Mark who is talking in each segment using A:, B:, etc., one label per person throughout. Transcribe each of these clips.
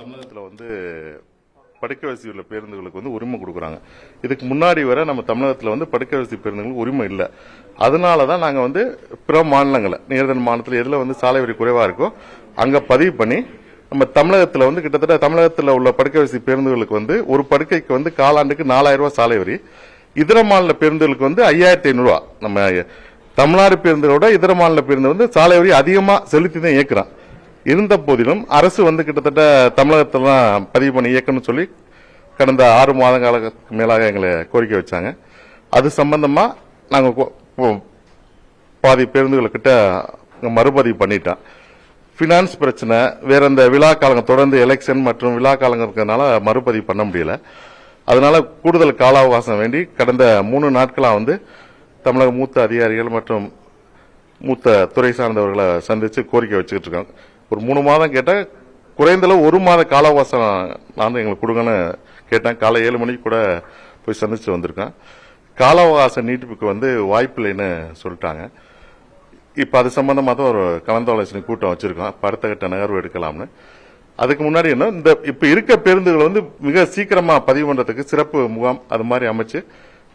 A: தமிழகத்தில் வந்து படுக்கை வசதி உள்ள பேருந்துகளுக்கு வந்து உரிமை கொடுக்குறாங்க. இதுக்கு முன்னாடி வரை நம்ம தமிழகத்தில் வந்து படுக்கை வசதி பேருந்துகளுக்கு உரிமை இல்லை. அதனால தான் நாங்கள் வந்து பிற மாநிலங்களை நேர்தல் மாநிலத்தில் எதில் வந்து சாலை வரி குறைவாக இருக்கோ அங்கே பதிவு பண்ணி நம்ம தமிழகத்தில் வந்து கிட்டத்தட்ட தமிழகத்தில் உள்ள படுக்கை வசதி பேருந்துகளுக்கு வந்து ஒரு படுக்கைக்கு வந்து காலாண்டுக்கு நாலாயிரம் ரூபா சாலை வரி. இதர மாநில பேருந்துகளுக்கு வந்து ஐயாயிரத்தி ஐநூறுரூவா நம்ம தமிழ்நாடு பேருந்தோட இதர மாநில பேருந்து வந்து சாலை வரி அதிகமாக செலுத்தி தான் இயக்குறான். இருந்த போதிலும் அரசு வந்து கிட்டத்தட்ட தமிழகத்தில் தான் பதிவு பண்ணி இயக்கம்னு சொல்லி கடந்த ஆறு மாத கால மேலாக எங்களை கோரிக்கை வச்சாங்க. அது சம்பந்தமா நாங்கள் பாதி பேருந்துகளுக்கிட்ட மறுபதிவு பண்ணிட்டோம் ஃபினான்ஸ் பிரச்சனை வேற இந்த விழா காலங்க தொடர்ந்து எலெக்ஷன் மற்றும் விழா காலங்க இருக்கிறதுனால மறுபதிவு பண்ண முடியல. அதனால கூடுதல் கால அவகாசம் வேண்டி கடந்த மூணு நாட்களாக வந்து தமிழக மூத்த அதிகாரிகள் மற்றும் மூத்த துறை சார்ந்தவர்களை சந்திச்சு கோரிக்கை வச்சுக்கிட்டு இருக்கோம். ஒரு மூணு மாதம் கேட்டேன் குறைந்தளவு ஒரு மாத கால அவகாசம் நான் எங்களுக்கு கொடுங்கன்னு கேட்டேன். காலை ஏழு மணிக்கு கூட போய் சந்திச்சு வந்திருக்கேன். கால அவகாச நீட்டிப்புக்கு வந்து வாய்ப்பு இல்லைன்னு சொல்லிட்டாங்க. இப்போ அது சம்பந்தமாக தான் ஒரு கலந்தாலோசனை கூட்டம் வச்சுருக்கோம். இப்ப அடுத்த கட்ட நகர்வு எடுக்கலாம்னு. அதுக்கு முன்னாடி என்ன இந்த இப்போ இருக்க பேருந்துகள் வந்து மிக சீக்கிரமாக பதிவு பண்ணுறதுக்கு சிறப்பு முகாம் அது மாதிரி அமைச்சு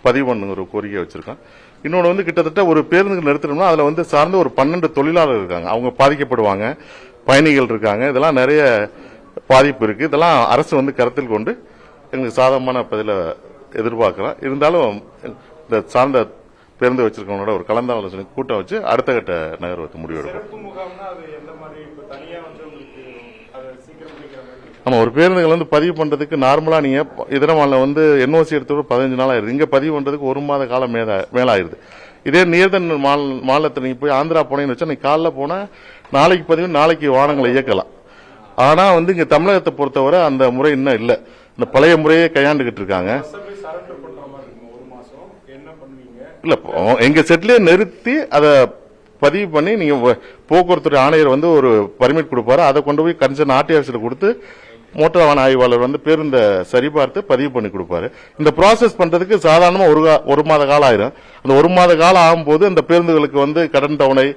A: பதிவு பண்ணுங்கிற ஒரு கோரிக்கை வச்சுருக்கோம். இன்னொன்று வந்து கிட்டத்தட்ட ஒரு பேருந்துகள் நிறுத்தணும்னா அதில் வந்து சார்ந்த ஒரு பன்னெண்டு தொழிலாளர் இருக்காங்க. அவங்க பாதிக்கப்படுவாங்க. பயணிகள் இருக்காங்க. இதெல்லாம் நிறைய பாதிப்பு இருக்கு. இதெல்லாம் அரசு வந்து கருத்தில் கொண்டு எங்களுக்கு சாதகமான பதில எதிர்பார்க்கிறோம் இருந்தாலும் இந்த சார்ந்த பேருந்து வச்சிருக்கவங்களோட ஒரு கலந்தாலோசனை கூட்டம் வச்சு அடுத்த கட்ட நகர்வுக்கு முடிவெடுக்கும்
B: சிறப்பு முகாம்னா அது எந்த மாதிரி? இப்ப தனியா வந்து உங்களுக்கு அதை சீக்கிரம் முடிக்கிற மாதிரி
A: ஆமா ஒரு பேருந்துகள் வந்து பதிவு பண்றதுக்கு நார்மலா நீங்க இதர மாநிலம் வந்து என்ஓசி எடுத்து பதினஞ்சு நாள் ஆயிருது இங்க பதிவு பண்றதுக்கு ஒரு மாத காலம் மேல மேலாயிருது. இதே நீர்தன் மாநிலத்தில் நீங்கள் போய் ஆந்திரா போனீங்கன்னு வச்சா நீ காலைல போனால் நாளைக்கு பதிவு நாளைக்கு வாகனங்களை இயக்கலாம். ஆனால் வந்து இங்கே தமிழகத்தை பொறுத்தவரை அந்த முறை இன்னும் இல்லை. இந்த பழைய முறையே கையாண்டுகிட்டு இருக்காங்க.
B: இல்லை எங்கள் சரண்டர்
A: எங்க நிறுத்தி அதை பதிவு பண்ணி நீங்கள் போக்குவரத்துறை ஆணையர் வந்து ஒரு பர்மிட் கொடுப்பாரு. அதை கொண்டு போய் கன்சர்ன் ஆர்டிஆர்சியில் கொடுத்து மோட்டார் வாகன ஆய்வாளர் வந்து பேருந்த சரிபார்த்து பதிவு பண்ணி கொடுப்பாரு. இந்த ப்ராசஸ் பண்றதுக்கு சாதாரணமா ஒரு கா- ஒரு மாத காலம் ஆயிரும். அந்த ஒரு மாத காலம் ஆகும்போது இந்த பேருந்துகளுக்கு வந்து கடன் தவணை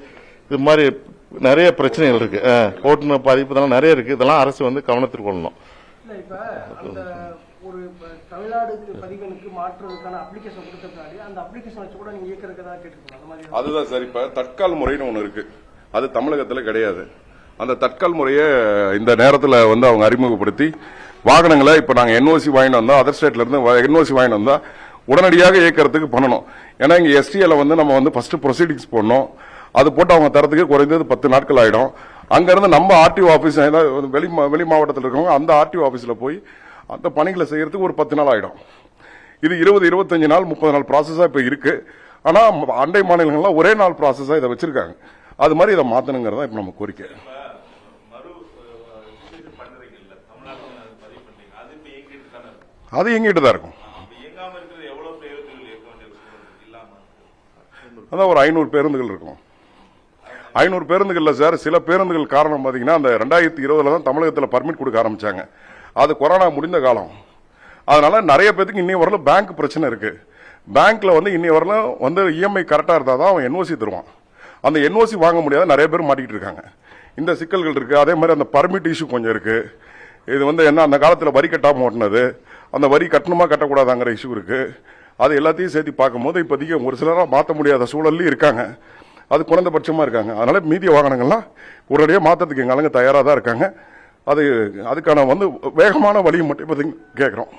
A: இது மாதிரி நிறைய பிரச்சனைகள் இருக்கு. ஓட்டுநர் பாதிப்பு இதெல்லாம் நிறைய இருக்கு. இதெல்லாம் அரசு வந்து கவனத்தில் கொள்ளணும்.
C: இல்ல இப்ப அந்த ஒரு இப்ப தமிழ்நாடு பதிவனுக்கு மாற்றுறதுக்கான அப்ளிகேஷன் கொடுத்த பின்னாடி அந்த அப்ளிகேஷன் வச்சு கூட நீங்க இயக்கிறதுக்கு தான் கேட்டுருக்கோம் அந்த மாதிரி
D: அதுதான் சார் இப்ப தட்கால் முறைன்னு ஒண்ணு இருக்கு. அது தமிழகத்துல கிடையாது. அந்த தட்கல் முறையை இந்த நேரத்தில் வந்து அவங்க அறிமுகப்படுத்தி வாகனங்களை இப்போ நாங்கள் என்ஓசி வாங்கிட்டு வந்தால் அதர் ஸ்டேட்லேருந்து என்ஓசி வாங்கிட்டு வந்தால் உடனடியாக இயக்கிறதுக்கு பண்ணணும். ஏன்னா இங்கே எஸ்டிஎல வந்து நம்ம வந்து ஃபஸ்ட்டு ப்ரொசீடிங்ஸ் போடணும். அது போட்டு அவங்க தரத்துக்கு குறைந்தது பத்து நாட்கள் ஆகிடும் அங்கேருந்து நம்ம ஆர்டிஓ ஆஃபீஸ் ஏதாவது வெளி மா- வெளி மாவட்டத்தில் இருக்கவங்க அந்த ஆர்டிஓ ஆஃபீஸில் போய் அந்த பணிகளை செய்கிறதுக்கு ஒரு பத்து நாள் ஆகிடும் இது இருபது இருபத்தஞ்சு நாள் முப்பது நாள் ப்ராசஸாக இப்போ இருக்குது ஆனால் அண்டை மாநிலங்கள்லாம் ஒரே நாள் ப்ராசஸாக இதை வச்சிருக்காங்க. அது மாதிரி இதை மாத்தணுங்கிறதா இப்போ நம்ம கோரிக்கை. அது எங்கிட்ட தான் இருக்கும். அதான் ஒரு ஐநூறு பேருந்துகள் இருக்கும். ஐநூறு பேருந்துகள்ல சார் சில பேருந்துகள் காரணம் பாத்தீங்கன்னா அந்த ரெண்டாயிரத்தி இருபதுல தான் தமிழகத்தில் பர்மிட் கொடுக்க ஆரம்பிச்சாங்க. அது கொரோனா முடிந்த காலம். அதனால நிறைய பேத்துக்கு இன்னி வரலும் பேங்க் பிரச்சனை இருக்கு. பேங்க்ல வந்து இன்னி வரலும் வந்து இஎம்ஐ கரெக்டா இருந்தா தான் அவன் என்ஓசி தருவான். அந்த என்ஓசி வாங்க முடியாத நிறைய பேர் மாட்டிக்கிட்டு இருக்காங்க. இந்த சிக்கல்கள் இருக்கு. அதே மாதிரி அந்த பர்மிட் இஷ்யூ கொஞ்சம் இருக்கு. இது வந்து என்ன அந்த காலத்துல வரி கட்டாம ஓட்டினது. அந்த வரி கட்டணுமா கட்டக்கூடாதாங்கிற இஷ்யூ இருக்கு. அது எல்லாத்தையும் சேர்த்து பார்க்கும்போது இப்போதைக்கு ஒரு சிலரா மாற்ற முடியாத சூழல்லையும் இருக்காங்க. அது குறைந்தபட்சமா இருக்காங்க. அதனால மீதிய வாகனங்கள்லாம் உடனடியாக மாற்றத்துக்கு எங்க ஆளுங்க தயாரா தான் இருக்காங்க. அது அதுக்கான வந்து வேகமான வழியை மட்டும் இப்போதைக்கு கேட்குறோம்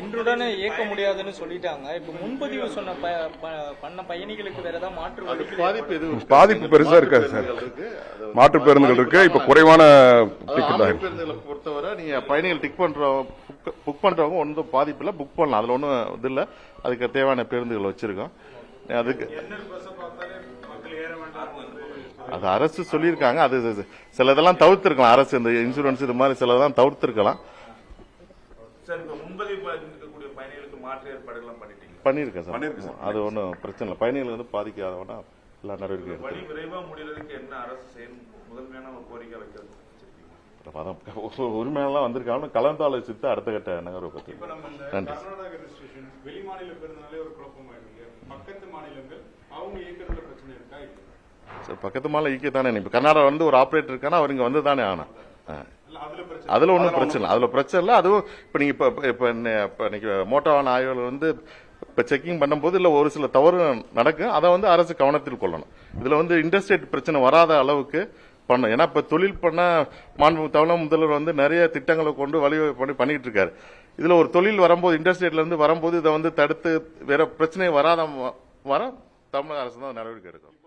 E: இன்றுடனே இயக்க முடியாதுன்னு சொல்லிட்டாங்க. இப்ப முன்பதிவு சொன்ன பண்ண பயணிகளுக்கு வேற ஏதாவது மாற்று
A: பாதிப்பு எதுவும்
D: பாதிப்பு பெருசா இருக்காது சார். மாற்று பேருந்துகள் இருக்கு. இப்ப குறைவான டிக்கெட்
A: பேருந்துகளை பொறுத்தவரை நீங்க பயணிகள் டிக் பண்றவங்க புக் பண்றவங்க ஒன்றும் பாதிப்பு இல்லை புக் பண்ணலாம். அதுல ஒன்றும் இது இல்லை. அதுக்கு தேவையான பேருந்துகள் வச்சிருக்கோம். அதுக்கு அது அரசு சொல்லியிருக்காங்க. அது சில இதெல்லாம் தவிர்த்திருக்கலாம். அரசு இந்த இன்சூரன்ஸ் இது மாதிரி தவிர்த்திருக்கலாம்.
F: மாற்று ஏற்பாடுகள் பண்ணிட்டீங்க
A: பண்ணியிருக்கேன் சார். அது ஒன்றும் பிரச்சனை இல்லை. பயணிகள் வந்து பாதிக்காதவனா எல்லா நடவடிக்கையும்
F: பணி
A: எடுத்து
F: விரைவா முடியறதுக்கு என்ன அரசு செய்யணும் முதன்மையான ஒரு கோரிக்கை வைக்கிறது
A: உரிமையெல்லாம் வந்திருக்காங்க. கலந்தாலோசித்து அடுத்த கட்ட நகர்வை பத்தி நன்றி.
B: கர்நாடகா ரெஜிஸ்ட்ரேஷன் வெளி மாநில பேருந்தாலே ஒரு குழப்பமாயிருக்கு பக்கத்து மாநிலங்கள் அவங்க இயக்கிறதுல பிரச்சனை இருக்கா? இல்லையா
A: சார் பக்கத்து மாலை ஈக்கே தானே இப்போ கர்நாடகா வந்து ஒரு ஆப்ரேட்டர் இருக்கானா? அவர் இங்க வந்து தானே ஆனா?
B: அதுல
A: ஒன்றும் பிரச்சனை இல்லை. அதுல பிரச்சனை இல்லை. அதுவும் இப்போ நீங்க இப்போ இப்போ இன்னைக்கு மோட்டார் வாகன ஆய்வுகள் வந்து இப்போ செக்கிங் பண்ணும்போது இல்லை ஒரு சில தவறு நடக்கும் அதை வந்து அரசு கவனத்தில் கொள்ளணும். இதில் வந்து இண்டஸ்ட்ரியல் பிரச்சனை வராத அளவுக்கு பண்ணணும். ஏன்னா இப்போ தொழில் பண்ண மாண்பு தமிழக முதல்வர் வந்து நிறைய திட்டங்களை கொண்டு வழி பண்ணி பண்ணிக்கிட்டு இருக்காரு இதில் ஒரு தொழில் வரும்போது இண்டஸ்ட்ரியட்லேருந்து வரும்போது இதை வந்து தடுத்து வேற பிரச்சனை வராத வர தமிழக அரசு தான் நடவடிக்கை எடுக்கும்.